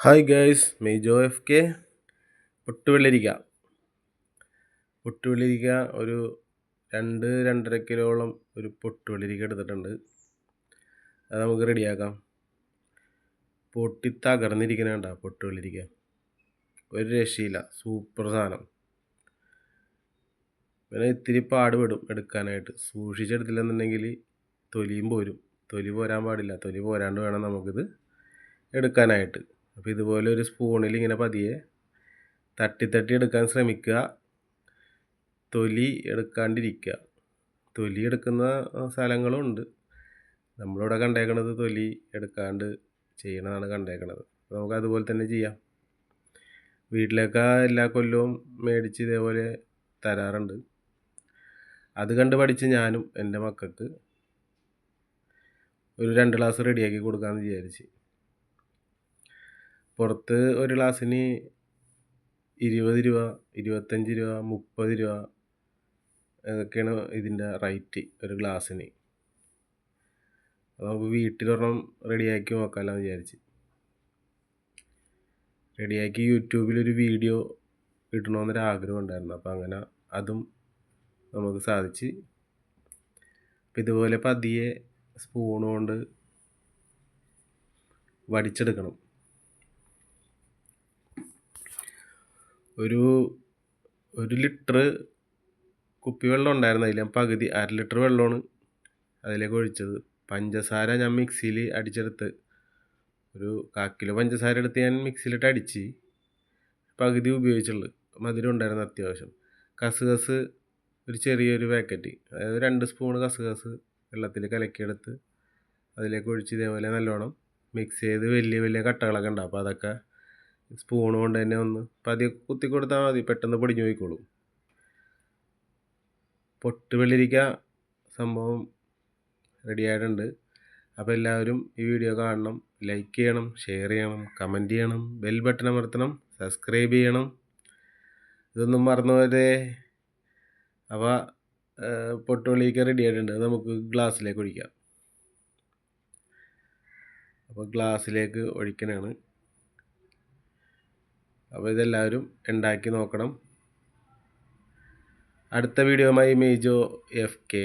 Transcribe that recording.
Hi guys മെയ്ജോ F K പൊട്ടുവെള്ളരിക്ക. പൊട്ടുവെള്ളരിക്ക ഒരു രണ്ട് രണ്ടര കിലോളം ഒരു പൊട്ടുവെള്ളരിക്ക എടുത്തിട്ടുണ്ട്. അത് നമുക്ക് റെഡിയാക്കാം പൊട്ടി തകർന്നിരിക്കണ പൊട്ടുവെള്ളരിക്ക. ഒരു രക്ഷയില്ല സൂപ്പർ സാധനം. പിന്നെ ഇത്തിരി പാടുപെടും എടുക്കാനായിട്ട്. സൂക്ഷിച്ചെടുത്തില്ലെന്നുണ്ടെങ്കിൽ തൊലിയും പോരും. തൊലി പോരാൻ പാടില്ല. തൊലി പോരാണ്ട് വേണം നമുക്കിത് എടുക്കാനായിട്ട്. അപ്പോൾ ഇതുപോലെ ഒരു സ്പൂണിൽ ഇങ്ങനെ പതിയെ തട്ടി തട്ടി എടുക്കാൻ ശ്രമിക്കുക. തൊലി എടുക്കാണ്ടിരിക്കുക. തൊലി എടുക്കുന്ന സ്ഥലങ്ങളും ഉണ്ട്. നമ്മളിവിടെ കണ്ടേക്കണത് തൊലി എടുക്കാണ്ട് ചെയ്യണതാണ് കണ്ടേക്കണത്. നമുക്ക് അതുപോലെ തന്നെ ചെയ്യാം. വീട്ടിലൊക്കെ എല്ലാ കൊല്ലവും മേടിച്ച് ഇതേപോലെ തരാറുണ്ട്. അത് കണ്ട് പഠിച്ച് ഞാനും എന്റെ മക്കൾക്ക് ഒരു രണ്ട് ഗ്ലാസ് റെഡിയാക്കി കൊടുക്കാമെന്ന് വിചാരിച്ച്. പുറത്ത് ഒരു ഗ്ലാസ്സിന് ഇരുപത് രൂപ ഇരുപത്തഞ്ച് രൂപ മുപ്പത് രൂപ ഇതൊക്കെയാണ് ഇതിന്റെ റേറ്റ് ഒരു ഗ്ലാസ്സിന്. അപ്പോൾ നമുക്ക് വീട്ടിലൊരെണ്ണം റെഡിയാക്കി നോക്കാമെന്ന് വിചാരിച്ച്. റെഡിയാക്കി യൂട്യൂബിലൊരു വീഡിയോ ഇടണമെന്നൊരു ആഗ്രഹം ഉണ്ടായിരുന്നു. അപ്പോൾ അങ്ങനെ അതും നമുക്ക് സാധിച്ച്. അപ്പം ഇതുപോലെ പതിയെ സ്പൂൺ കൊണ്ട് വടിച്ചെടുക്കണം. ഒരു ഒരു ലിറ്റർ കുപ്പി വെള്ളം ഉണ്ടായിരുന്നു അതിൽ ഞാൻ പകുതി അര ലിറ്റർ വെള്ളമാണ് അതിലേക്ക് ഒഴിച്ചത്. പഞ്ചസാര ഞാൻ മിക്സിയിൽ അടിച്ചെടുത്ത് ഒരു കാക്കിലോ പഞ്ചസാര എടുത്ത് ഞാൻ മിക്സിയിലിട്ട് അടിച്ച് പകുതി ഉപയോഗിച്ചുള്ളൂ. മധുരം ഉണ്ടായിരുന്നു അത്യാവശ്യം. കസുകസ് ഒരു ചെറിയൊരു പാക്കറ്റ് അതായത് രണ്ട് സ്പൂൺ കസുകസ് വെള്ളത്തിൽ കലക്കിയെടുത്ത് അതിലേക്ക് ഒഴിച്ച് ഇതേപോലെ നല്ലോണം മിക്സ് ചെയ്ത് വലിയ വലിയ കട്ടകളൊക്കെ ഉണ്ടാവും. അപ്പോൾ അതൊക്കെ സ്പൂൺ കൊണ്ട് തന്നെ ഒന്ന് പതിയെ കുത്തി കൊടുത്താൽ മതി. പെട്ടെന്ന് പൊടിഞ്ഞു പോയിക്കോളും. പൊട്ട് വെള്ളിരിക്ക സംഭവം റെഡിയായിട്ടുണ്ട് അപ്പോൾ എല്ലാവരും ഈ വീഡിയോ കാണണം. ലൈക്ക് ചെയ്യണം ഷെയർ ചെയ്യണം കമന്റ് ചെയ്യണം ബെൽ ബട്ടൺ അമർത്തണം സബ്സ്ക്രൈബ് ചെയ്യണം. ഇതൊന്നും മറന്നു പോയതേ. അപ്പോൾ പൊട്ടുവെള്ളിയൊക്കെ റെഡി ആയിട്ടുണ്ട്. നമുക്ക് ഗ്ലാസ്സിലേക്ക് ഒഴിക്കാം. അപ്പോൾ ഗ്ലാസ്സിലേക്ക് ഒഴിക്കണതാണ് അപ്പോൾ ഇതെല്ലാവരും ഉണ്ടാക്കി നോക്കണം. അടുത്ത വീഡിയോ വീഡിയോയുമായി മേജോ എഫ് കെ.